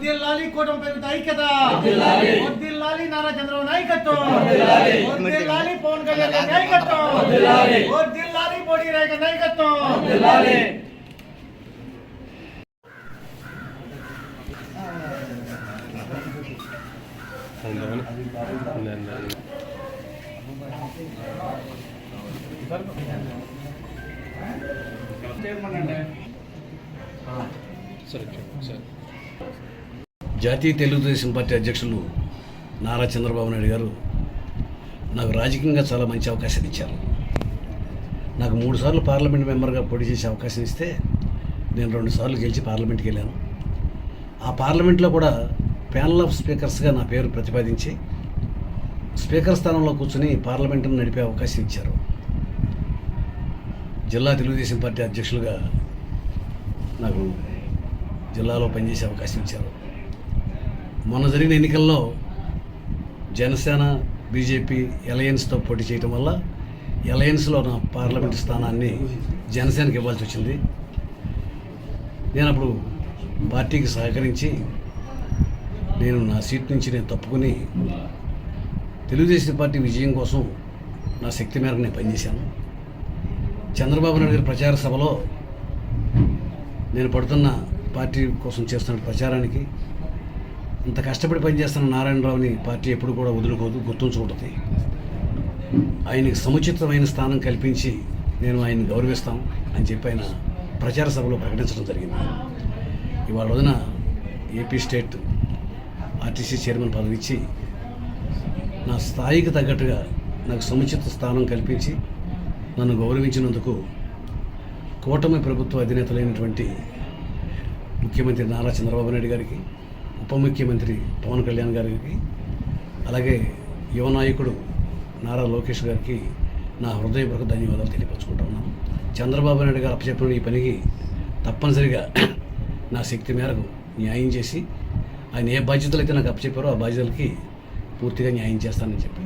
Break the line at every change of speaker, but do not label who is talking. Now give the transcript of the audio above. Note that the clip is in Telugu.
వర్దిల్లాలి కూటమి ప్రభుత్వ ఐక్యత
వర్ధిల్లాలి.
వర్దిల్లాలి నారా చంద్రబాబు నాయకత్వం
వర్ధిల్లాలి.
వర్దిల్లాలి పవన్ కళ్యాణ్ గారి నాయకత్వం
వర్ధిల్లాలి.
వర్దిల్లాలి మోడీ నాయక నాయకత్వం
వర్ధిల్లాలి.
జాతీయ తెలుగుదేశం పార్టీ అధ్యక్షులు నారా చంద్రబాబు నాయుడు గారు నాకు రాజకీయంగా చాలా మంచి అవకాశాలు ఇచ్చారు. నాకు మూడు సార్లు పార్లమెంట్ మెంబర్గా పోటీ చేసే అవకాశం ఇస్తే నేను రెండు సార్లు గెలిచి పార్లమెంట్కి వెళ్ళాను. ఆ పార్లమెంట్లో కూడా ప్యానల్ ఆఫ్ స్పీకర్స్గా నా పేరు ప్రతిపాదించి స్పీకర్ స్థానంలో కూర్చుని పార్లమెంటును నడిపే అవకాశం ఇచ్చారు. జిల్లా తెలుగుదేశం పార్టీ అధ్యక్షులుగా నాకు జిల్లాలో పనిచేసే అవకాశం ఇచ్చారు. మొన్న జరిగిన ఎన్నికల్లో జనసేన బీజేపీ ఎలయన్స్తో పోటీ చేయడం వల్ల ఎలయన్స్లో నా పార్లమెంట్ స్థానాన్ని జనసేనకి ఇవ్వాల్సి వచ్చింది. నేను అప్పుడు పార్టీకి సహకరించి నేను నా సీట్ నుంచి నేను తప్పుకుని తెలుగుదేశం పార్టీ విజయం కోసం నా శక్తి మేరకు నేను పనిచేశాను. చంద్రబాబు నాయుడు గారి ప్రచార సభలో నేను పడుతున్న పార్టీ కోసం చేస్తున్న ప్రచారానికి ఇంత కష్టపడి పనిచేస్తున్న నారాయణరావుని పార్టీ ఎప్పుడు కూడా వదులుకోదు గుర్తుంచుకుంటుంది. ఆయనకి సముచితమైన స్థానం కల్పించి నేను ఆయన్ని గౌరవిస్తాం అని చెప్పి ఆయన ప్రచార సభలో ప్రకటించడం జరిగింది. ఇవాళ రోజున ఏపీ స్టేట్ ఆర్టీసీ చైర్మన్ పదవి ఇచ్చి నా స్థాయికి తగ్గట్టుగా నాకు సముచిత స్థానం కల్పించి నన్ను గౌరవించినందుకు కూటమి ప్రభుత్వ అధినేతలైనటువంటి ముఖ్యమంత్రి నారా చంద్రబాబు నాయుడు గారికి ఉప ముఖ్యమంత్రి పవన్ కళ్యాణ్ గారికి అలాగే యువ నాయకుడు నారా లోకేష్ గారికి నా హృదయపూర్వక ధన్యవాదాలు తెలియపరచుకుంటా ఉన్నాను. చంద్రబాబు నాయుడు గారు అప్పచెప్పిన ఈ పనికి తప్పనిసరిగా నా శక్తి మేరకు న్యాయం చేసి ఆయన ఏ బాధ్యతలు అయితే నాకు అప్పచెప్పారో ఆ బాధ్యతలకి పూర్తిగా న్యాయం చేస్తానని చెప్పి